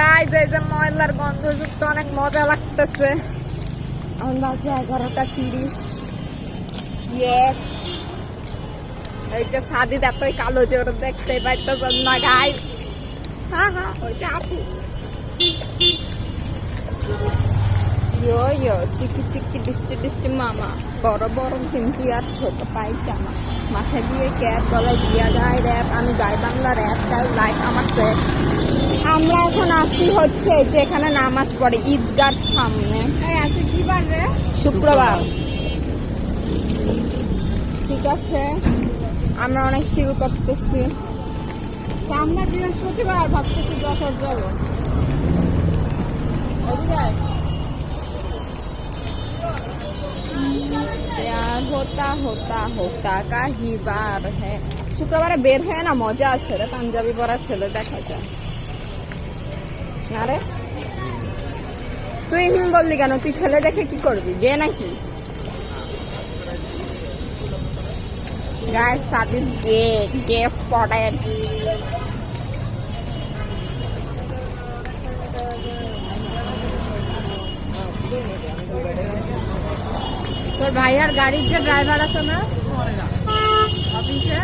Guys এই যে ময়লার গন্ধযুক্ত অনেক মজা লাগতেছে। এখন এগারোটা তিরিশ। এই যে সাদিদ এতই কালো জোর দেখতে পাইতেছেন না গাইজ যে ইয়ো ইয়ো মামা। বড় বড় আর ছোট পায়জামা মাথায় দিয়ে ক্যাপ, গলায় দিয়া গায় র্যাপ আমি গাই বাংলা র্যাপ গাই লাইক আমার। আমরা এখন আসি হচ্ছে যেখানে নামাজ পড়ে ঈদগার সামনে আজকে কি বার রে শুক্রবার ঠিক আছে আমরা অনেক চিল করতেছি সামনে বৃহস্পতিবার ভাবতেছি যশোর যাবো এদিকে प्यार होता होता होता का ही बार है শুক্রবারে বের হয়ে না মজা আছে রে পাঞ্জাবি পরা ছেলে দেখা যায় তুই হুম বললি কেন? তুই ছেলে দেখে কি করবি? গে নাকি? গায়ে সাদিন গে গে স্পটেড তোর ভাইয়ার গাড়ির যে ড্রাইভার আছে না অফিসে